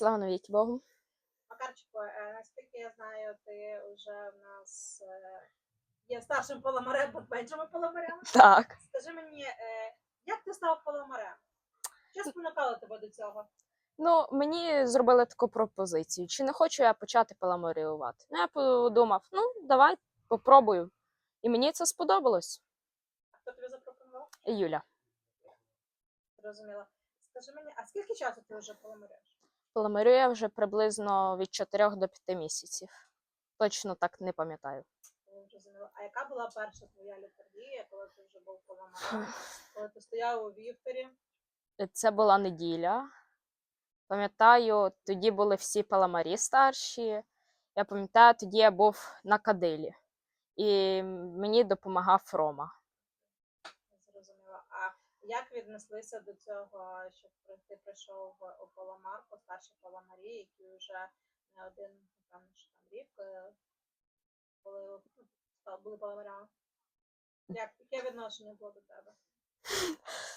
Слава навіки Богу. Макарчику, е, наскільки я знаю, ти вже в нас е, є старшим поломарем, меншими поломарями. Так. Скажи мені, е, як ти став поломарем? Що спонукало тебе до цього? Ну, мені зробили таку пропозицію. Чи не хочу я почати паламаріювати? Ну, я подумав, ну, давай попробую. І мені це сподобалось. А хто тобі запропонував? Юля. Зрозуміла. Скажи мені, а скільки часу ти вже поломаряєш? Паламарюю я вже приблизно від 4 до 5 місяців. Точно так не пам'ятаю. А яка була перша твоя літургія, коли ти вже був поломарем? Коли ти стояв у вівторі? Це була неділя. Пам'ятаю, тоді були всі паламарі старші. Я пам'ятаю, тоді я був на кадилі. І мені допомагав Рома. Як віднеслися до цього, що ти прийшов у Паламарку, старші Паламарі, які вже не один, що там рік е, були, ну, були Паламарями? Як, яке відношення було до тебе?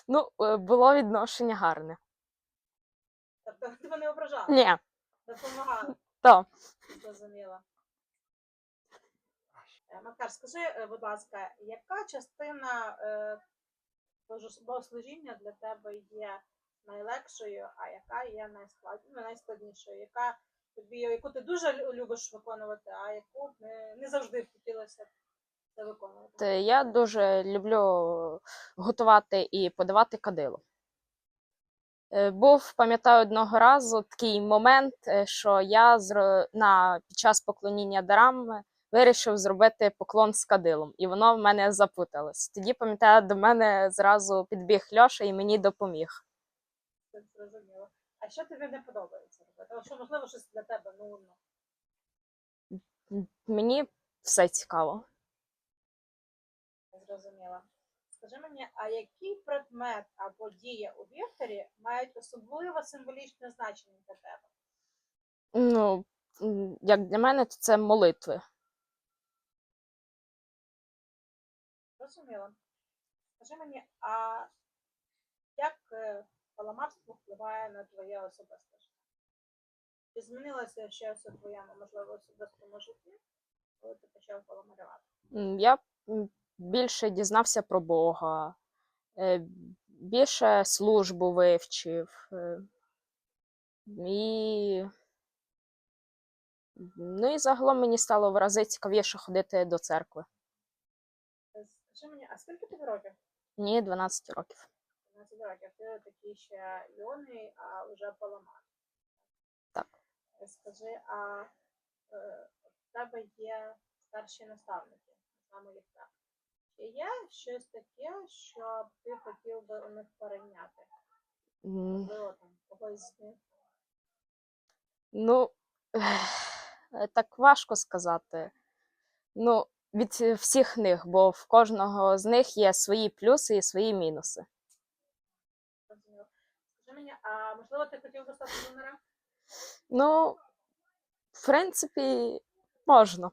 Ну, е, було відношення гарне. Тобто тебе не ображали, Ні, допомагали, то. зрозуміла. Е, Макар, скажи, будь ласка, яка частина божес- богослужіння для тебе є найлегшою, а яка є ну, найскладнішою? Яка тобі, яку ти дуже любиш виконувати, а яку не, завжди хотілося це виконувати? Я дуже люблю готувати і подавати кадило. Е, Був, пам'ятаю, одного разу такий момент, е, що я на, під час поклоніння дарам е, вирішив зробити поклон з кадилом, і воно в мене запуталось. Тоді, пам'ятаю, до мене зразу підбіг Льоша і мені допоміг. Це зрозуміло. А що тобі не подобається робити? Що, можливо, щось для тебе нудно? Мені все цікаво. Зрозуміла. Скажи мені, а який предмет або дія у вівторі мають особливо символічне значення для тебе? Ну, як для мене, то це молитви. Зрозуміла. Скажи мені, а як е, паламарство впливає на твоє особисте життя? Чи змінилося щось у твоєму, можливо, особистому житті, коли ти почав паламарювати? Я більше дізнався про Бога, е, більше службу вивчив. е, І... Ну і загалом мені стало в рази цікавіше ходити до церкви. Скажи мені, а скільки тобі років? Мені 12 років. 15 років. Ти такий ще юний, а вже паламар. Так. Скажи, а в тебе є старші наставники, саме їх так. Чи є щось таке, що ти хотів би у них когось з них. Ну, так важко сказати. Ну, від е, всіх них, бо в кожного з них є свої плюси і свої мінуси. Скажи мені, а можливо, ти хотів би стати тренером? Ну, в принципі, можна.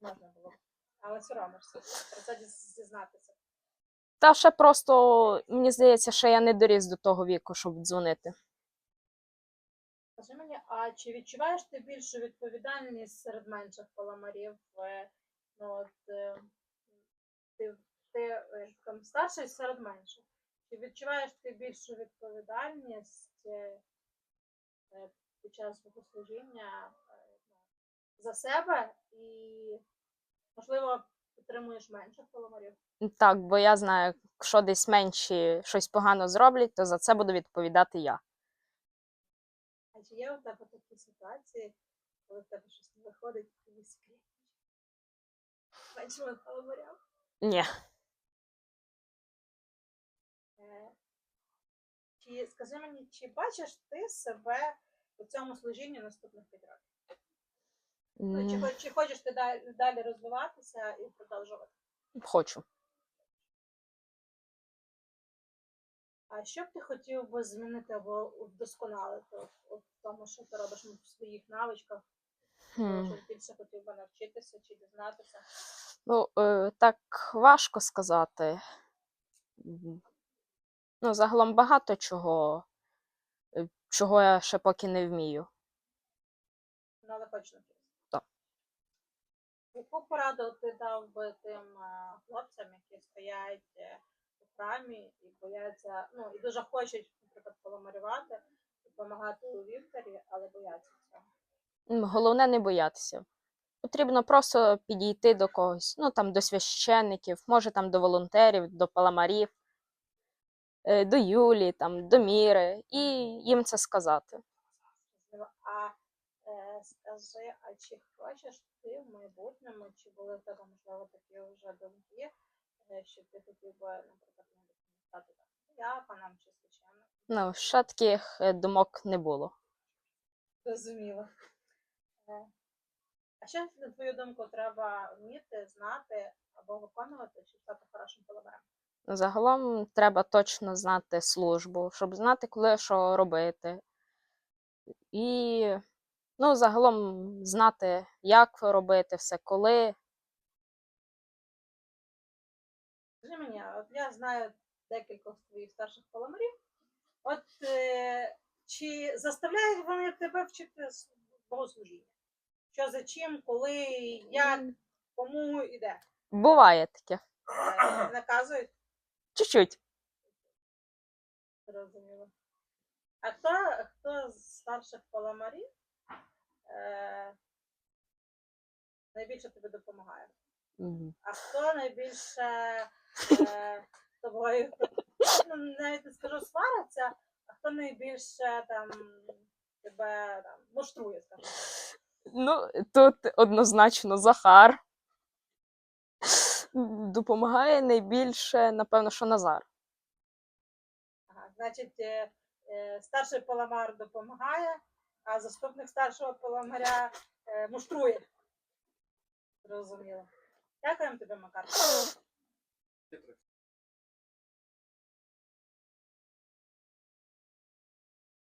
Можна було. Але соромишся про це діз- зізнатися. Та ще просто, мені здається, що я не доріс до того віку, щоб дзвонити. Скажи мені, а чи відчуваєш ти більшу відповідальність серед менших паламарів? Е, Ну, от, е, ти, ти е, там старший серед менших. Чи відчуваєш ти більшу відповідальність під час богослужіння ну, за себе і, можливо, підтримуєш менших паламарів? Так, бо я знаю, якщо десь менші щось погано зроблять, то за це буду відповідати я. А чи є у тебе такі ситуації, коли в тебе щось не виходить, і ти скрипиш? Меншими паламарям? Ні. Е, Чи скажи мені, чи бачиш ти себе у цьому служінні наступних п'ять років? Ну, чи, М, хо- чи хочеш ти далі, далі розвиватися і продовжувати? Хочу. А що б ти хотів би змінити або вдосконалити в тому, що ти робиш в своїх навичках? Хм. Що більше хотів би навчитися чи дізнатися? Ну, е, так важко сказати. Ну, загалом багато чого е, чого я ще поки не вмію. Ну, але навчитися. Так. Яку пораду ти дав би тим е, хлопцям, які стоять храмі і бояться, ну і дуже хочуть, наприклад, поламарювати, допомагати у вівторі, але бояться цього. Головне не боятися. Потрібно просто підійти до когось, ну там до священників, може там до волонтерів, до паламарів, е, до Юлі, там, до Міри, і їм це сказати. А е, скажи, а чи хочеш ти в майбутньому, чи були в тебе можливо такі вже думки, що ти хотів би, наприклад, навіть стати там діаконом чи священником? Ну, ще таких е, думок не було. Розуміло. Е, А що, на твою думку, треба вміти, знати або виконувати, щоб стати хорошим паламарем? Загалом треба точно знати службу, щоб знати, коли що робити. І ну, загалом знати, як робити все, коли. Скажи мені, от я знаю декількох твоїх старших паламарів. От е, чи заставляють вони тебе вчити богослужіння? Що за чим, коли, як, кому і де? Буває таке. Е, Наказують? Чуть-чуть. Зрозуміло. А хто, хто з старших паламарів е, найбільше тобі допомагає? А хто найбільше е, тобою, ну, навіть не скажу свариться, а хто найбільше там тебе там, муштрує, скажімо. Ну, тут однозначно Захар. Допомагає найбільше, напевно, що Назар. Ага, значить, е, е, старший паламар допомагає, а заступник старшого паламаря е, муштрує. Зрозуміло. Дякуємо тобі, Макар.